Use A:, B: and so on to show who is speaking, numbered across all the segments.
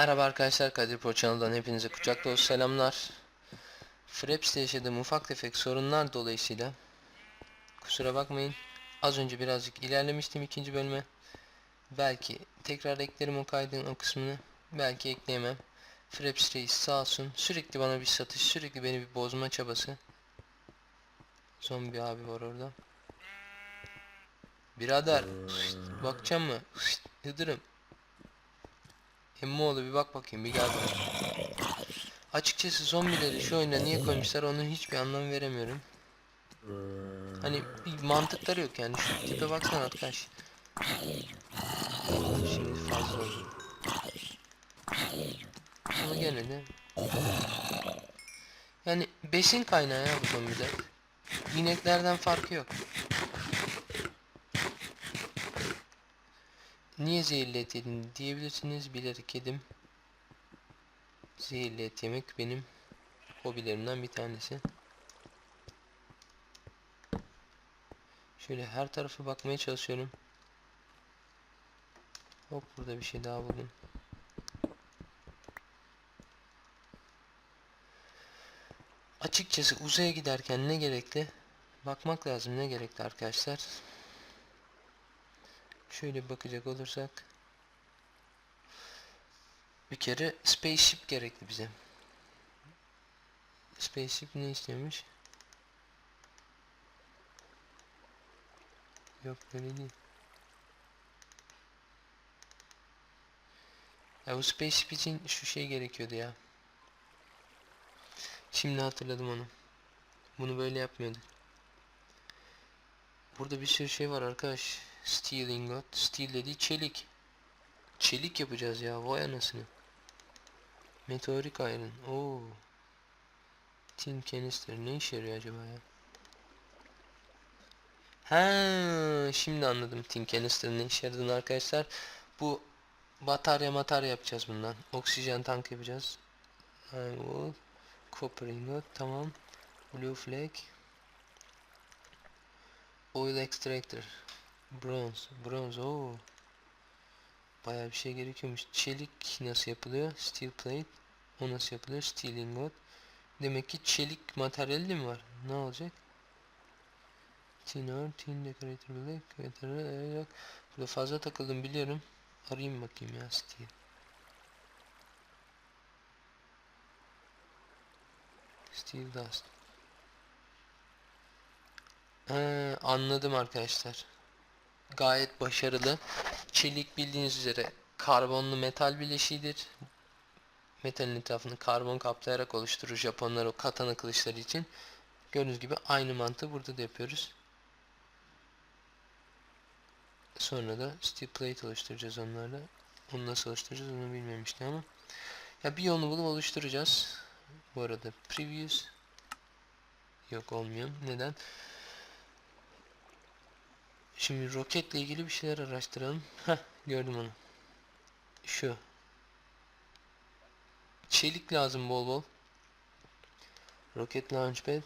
A: Merhaba arkadaşlar Kadir Pro Channel'dan hepinize kucak dolusu selamlar. Fraps'te yaşadığım ufak tefek sorunlar dolayısıyla kusura bakmayın. Az önce birazcık ilerlemiştim ikinci bölüme. Belki tekrar eklerim o kaydın o kısmını. Belki ekleyemem. Fraps Reis sağ olsun sürekli bana bir satış sürekli beni bir bozma çabası. Zombi abi var orada. Birader bakacağım mı? Hıdırım. Emmoğlu bir bak bakayım bir gel buraya. Açıkçası zombileri şu oyuna niye koymuşlar onun hiçbir anlam veremiyorum. Hani bir mantıkları yok yani şu tipe baksana arkadaş. Şimdi fazla oldu. Ama gene de. Yani besin kaynağı ya bu zombiler. İneklerden farkı yok. Niye zehirli diyebilirsiniz. Bilerek yedim. Zehirli yemek benim hobilerimden bir tanesi. Şöyle her tarafa bakmaya çalışıyorum. Hop burada bir şey daha buldum. Açıkçası uzaya giderken ne gerekli? Bakmak lazım ne gerekli arkadaşlar. Şöyle bakacak olursak bir kere spaceship gerekli bize. Spaceship ne istiyormuş? Yok böyle değil. Ya bu spaceship için şu şey gerekiyordu ya. Şimdi hatırladım onu. Bunu böyle yapmıyorduk. Burada bir sürü şey var arkadaş. Steel ingot. Steel dediği çelik. Çelik yapacağız ya. Vay anasını. Meteorik iron. Oo. Tin canister. Ne işe yarıyor acaba ya? Ha, şimdi anladım tin canister'ın ne işe yaradığını arkadaşlar. Bu batarya matarya yapacağız bundan. Oksijen tank yapacağız. Iron wool. Copper ingot. Tamam. Blue flag. Oil extractor. Bronze. Bronze. Oo. Bayağı bir şey gerekiyormuş. Çelik nasıl yapılıyor? Steel plate. O nasıl yapılıyor? Steel ingot. Demek ki çelik materyali de mi var? Ne olacak? Tin ore, tin decorator black, veteran, yok. Burada fazla takıldım biliyorum. Arayayım bakayım ya steel. Steel dust. Ee, anladım arkadaşlar. Gayet başarılı. Çelik bildiğiniz üzere karbonlu metal bileşiğidir. Metalin etrafını karbon kaplayarak oluşturur Japonlar o katana kılıçları için. Gördüğünüz gibi aynı mantığı burada da yapıyoruz. Sonra da steel plate oluşturacağız onlarla. Onu nasıl oluşturacağız onu bilmemiştim ama. Ya bir yolunu bulup oluşturacağız. Bu arada previous yok olmuyor. Neden? Şimdi roketle ilgili bir şeyler araştıralım. Heh gördüm onu. Şu. Çelik lazım bol bol. Rocket launchpad,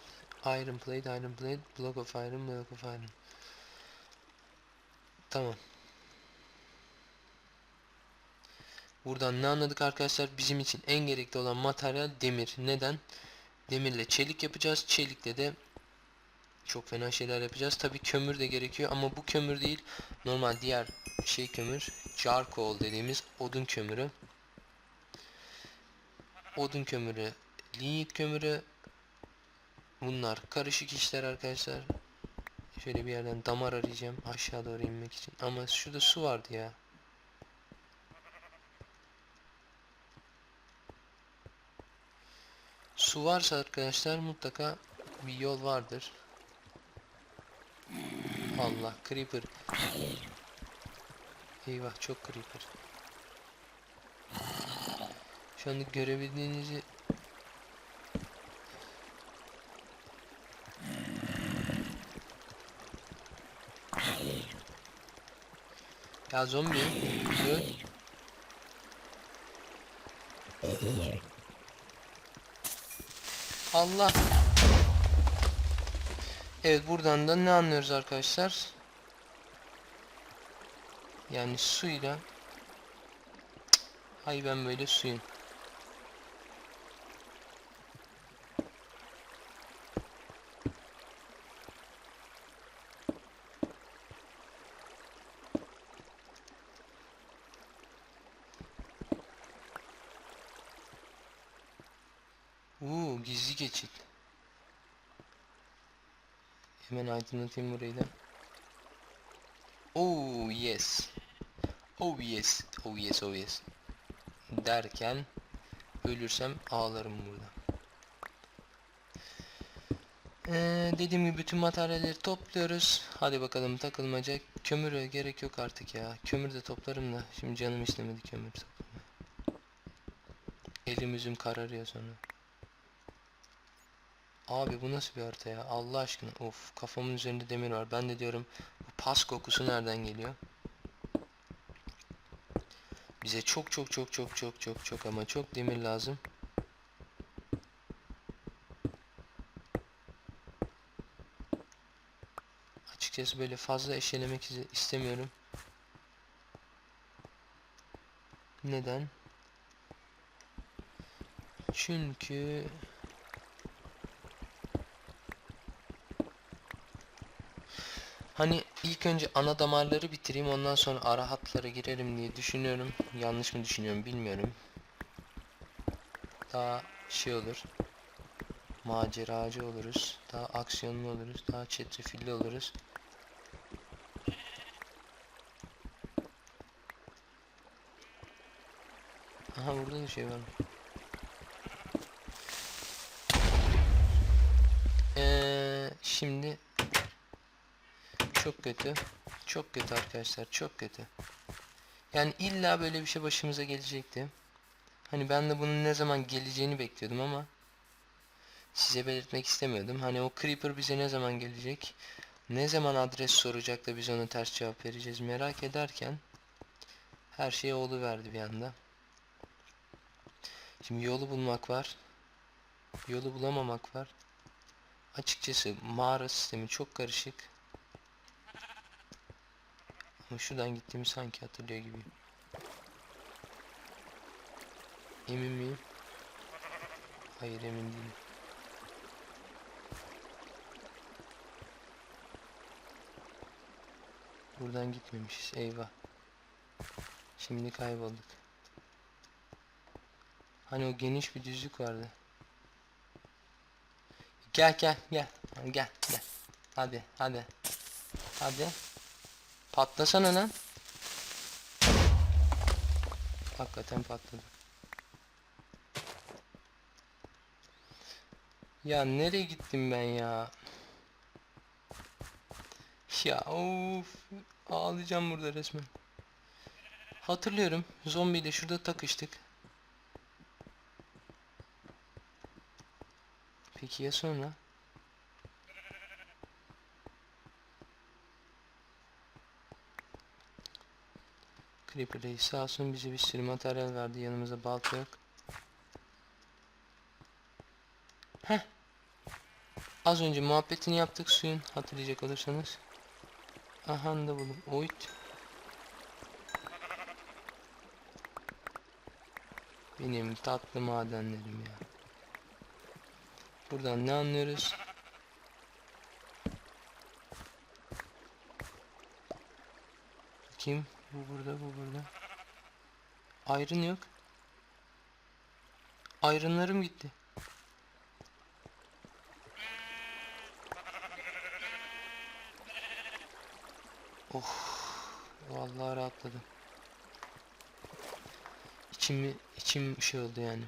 A: iron plate, iron plate, block of iron, block of iron. Tamam. Buradan ne anladık arkadaşlar? Bizim için en gerekli olan materyal demir. Neden? Demirle çelik yapacağız. Çelikle de çok fena şeyler yapacağız. Tabi kömür de gerekiyor ama bu kömür değil. Normal diğer şey kömür. Charcoal dediğimiz odun kömürü. Odun kömürü, linyit kömürü. Bunlar karışık işler arkadaşlar. Şöyle bir yerden damar arayacağım aşağı doğru inmek için. Ama şurada su vardı ya. Su varsa arkadaşlar mutlaka bir yol vardır. Allah creeper. Eyvah çok creeper. Şu anda görebildiğinizi Ya zombi öl. Allah. Evet buradan da ne anlıyoruz arkadaşlar? Yani suyla Hay ben böyle suyun. Hemen aydınlatayım burayı da. Oh yes. Oh yes. Oh yes oh yes. Derken ölürsem ağlarım burada. Ee, dediğim gibi bütün materyalleri topluyoruz. Hadi bakalım takılmaca. Kömüre gerek yok artık ya. Kömür de toplarım da. Şimdi canım istemedi kömür toplamaya. Elim yüzüm kararıyor sonra. Abi bu nasıl bir harita ya? Allah aşkına. Of kafamın üzerinde demir var. Ben de diyorum bu pas kokusu nereden geliyor? Bize çok çok çok çok çok çok çok ama çok demir lazım. Açıkçası böyle fazla eşelemek istemiyorum. Neden? Çünkü Hani ilk önce ana damarları bitireyim ondan sonra ara hatlara girerim diye düşünüyorum. Yanlış mı düşünüyorum bilmiyorum. Daha şey olur. Maceracı oluruz. Daha aksiyonlu oluruz. Daha çetrefilli oluruz. Aha burada da şey var. Ee, şimdi çok kötü. Çok kötü arkadaşlar. Çok kötü. Yani illa böyle bir şey başımıza gelecekti. Hani ben de bunun ne zaman geleceğini bekliyordum ama size belirtmek istemiyordum. Hani o Creeper bize ne zaman gelecek? Ne zaman adres soracak da biz ona ters cevap vereceğiz merak ederken her şey verdi bir anda. Şimdi yolu bulmak var. Yolu bulamamak var. Açıkçası mağara sistemi çok karışık. Ama şuradan gittiğimi sanki hatırlıyor gibiyim. Emin miyim? Hayır emin değilim. Buradan gitmemişiz. Eyvah. Şimdi kaybolduk. Hani o geniş bir düzlük vardı. Gel gel gel. Gel gel. Hadi hadi. Hadi. Patlasana lan. Hakikaten patladı. Ya nereye gittim ben ya? Ya of. Ağlayacağım burada resmen. Hatırlıyorum. Zombiyle şurada takıştık. Peki ya sonra? Creeper Reis bize bir sürü materyal verdi. Yanımızda balta yok. Heh. Az önce muhabbetini yaptık suyun hatırlayacak olursanız. Aha da buldum. Oyt. Benim tatlı madenlerim ya. Buradan ne anlıyoruz? Kim? Bu burada, bu burada. Ayrın yok. Ayrınlarım gitti. Oh, vallahi rahatladım. İçim içim şey oldu yani.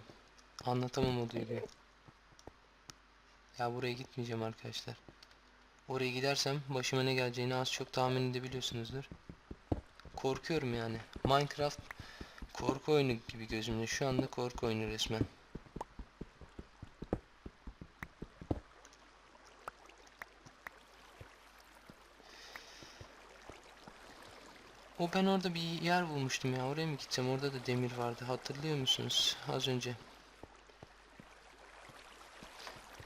A: Anlatamam o duyguyu. Ya buraya gitmeyeceğim arkadaşlar. Oraya gidersem başıma ne geleceğini az çok tahmin edebiliyorsunuzdur. Korkuyorum yani. Minecraft korku oyunu gibi gözümde. Şu anda korku oyunu resmen. O ben orada bir yer bulmuştum ya. Oraya mı gideceğim? Orada da demir vardı. Hatırlıyor musunuz? Az önce.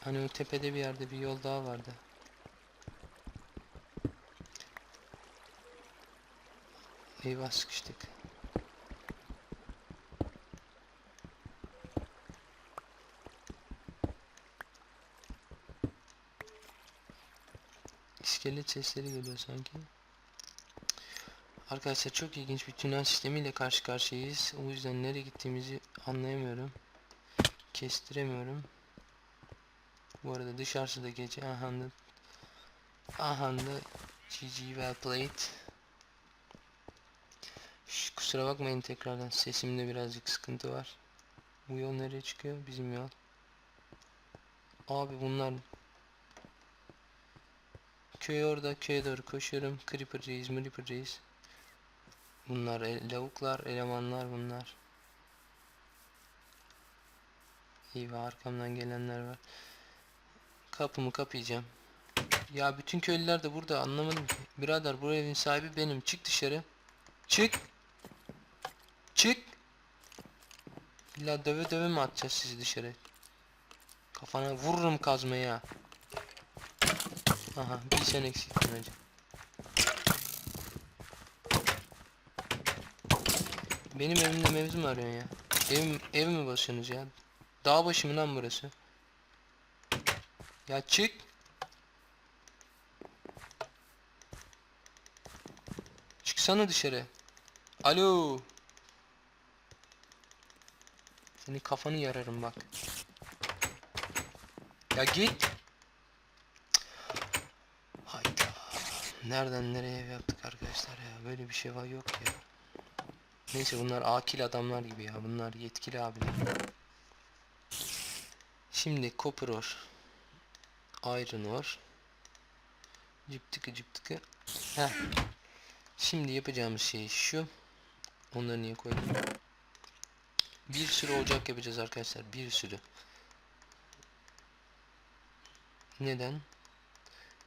A: Hani o tepede bir yerde bir yol daha vardı. Eyvah sıkıştık. İskelet sesleri geliyor sanki. Arkadaşlar çok ilginç bir tünel sistemiyle karşı karşıyayız. O yüzden nereye gittiğimizi anlayamıyorum. Kestiremiyorum. Bu arada dışarısı da gece. Aha da. Aha da. GG well played. Şş, kusura bakmayın tekrardan sesimde birazcık sıkıntı var. Bu yol nereye çıkıyor? Bizim yol. Abi bunlar Köy orada köye doğru koşuyorum. Creeper reis, Creeper reis. Bunlar el- lavuklar, elemanlar bunlar. Eyvah arkamdan gelenler var. Kapımı kapayacağım. Ya bütün köylüler de burada anlamadım ki. Birader bu evin sahibi benim. Çık dışarı. Çık. Çık. İlla döve döve mi atacağız sizi dışarı? Kafana vururum kazmayı ha. Aha bir sen eksiktin hacı. Benim evimde mevzu mu arıyorsun ya? Evim, ev mi basıyorsunuz ya? Dağ başı mı lan burası? Ya çık. Çıksana dışarı. Alo. Seni kafanı yararım bak. Ya git. Hayda. Nereden nereye yaptık arkadaşlar ya. Böyle bir şey var yok ya. Neyse bunlar akil adamlar gibi ya. Bunlar yetkili abiler. Şimdi copper ore. Iron ore. Cıp tıkı. Heh. Şimdi yapacağımız şey şu. Onları niye koydum? Bir sürü ocak yapacağız arkadaşlar. Bir sürü. Neden?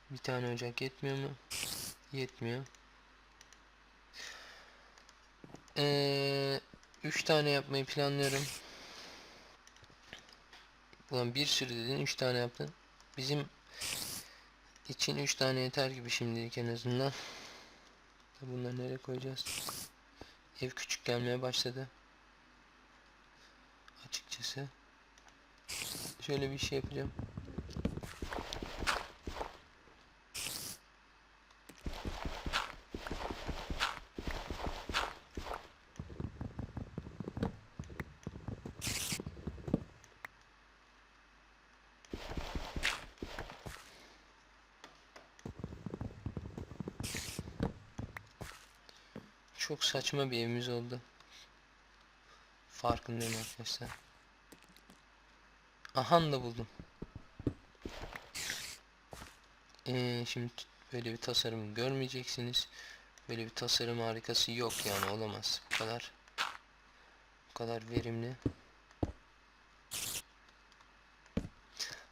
A: Bir tane ocak yetmiyor mu? Yetmiyor. Ee, üç tane yapmayı planlıyorum. Ulan bir sürü dedin, üç tane yaptın. Bizim için üç tane yeter gibi şimdilik en azından. Bunları nereye koyacağız? Ev küçük gelmeye başladı. Açıkçası. Şöyle bir şey yapacağım. Çok saçma bir evimiz oldu. Farkındayım arkadaşlar. Ahan da buldum. Ee, şimdi böyle bir tasarım görmeyeceksiniz. Böyle bir tasarım harikası yok yani olamaz. Bu kadar bu kadar verimli.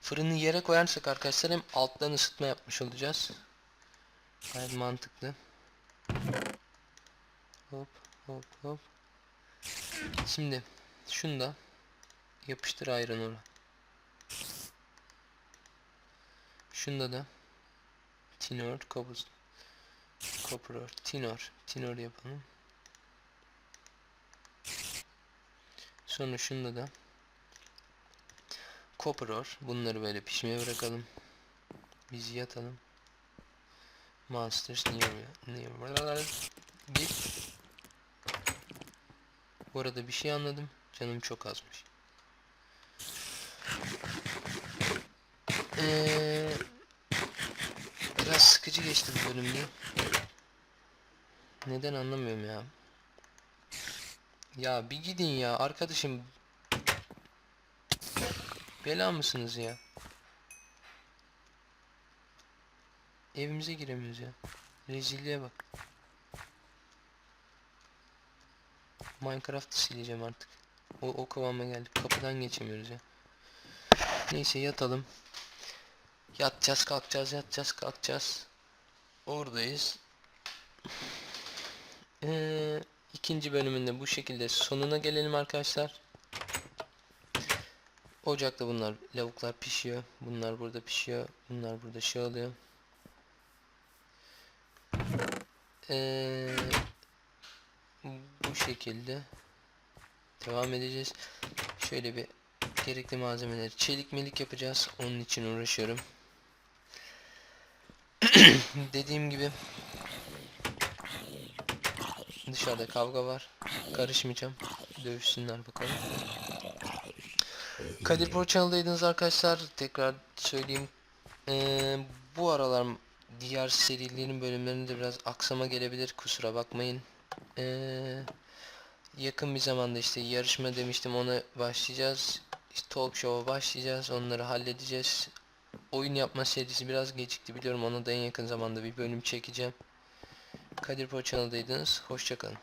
A: Fırını yere koyarsak arkadaşlar hem alttan ısıtma yapmış olacağız. Gayet mantıklı. Hop hop hop. Şimdi şunu da yapıştır ayran ora. Şunda da tinor kabuz copper ore, tinor tinor yapalım. Sonra şunda da copper. Bunları böyle pişmeye bırakalım. Biz yatalım. Monsters near near Git. Bu arada bir şey anladım. Canım çok azmış. Ee, biraz sıkıcı geçti bu bölümde. Neden anlamıyorum ya. Ya bir gidin ya arkadaşım. Bela mısınız ya? Evimize giremiyoruz ya. Rezilliğe bak. Minecraft'ı sileceğim artık. O, o kıvama geldik. Kapıdan geçemiyoruz ya. Neyse yatalım. Yatacağız kalkacağız yatacağız kalkacağız. Oradayız. Ee, ikinci bölümünde bu şekilde sonuna gelelim arkadaşlar. Ocakta bunlar lavuklar pişiyor. Bunlar burada pişiyor. Bunlar burada şey oluyor. Ee, bu şekilde devam edeceğiz. Şöyle bir gerekli malzemeleri çelik melik yapacağız. Onun için uğraşıyorum. Dediğim gibi dışarıda kavga var. Karışmayacağım. Dövüşsünler bakalım. Kadir Pro Channel'daydınız arkadaşlar. Tekrar söyleyeyim. Ee, bu aralar diğer serilerin bölümlerinde biraz aksama gelebilir. Kusura bakmayın. Ee, yakın bir zamanda işte yarışma demiştim ona başlayacağız. İşte talk show'a başlayacağız. Onları halledeceğiz. Oyun yapma serisi biraz gecikti biliyorum. Ona da en yakın zamanda bir bölüm çekeceğim. Kadir Pro Channel'daydınız. Hoşçakalın.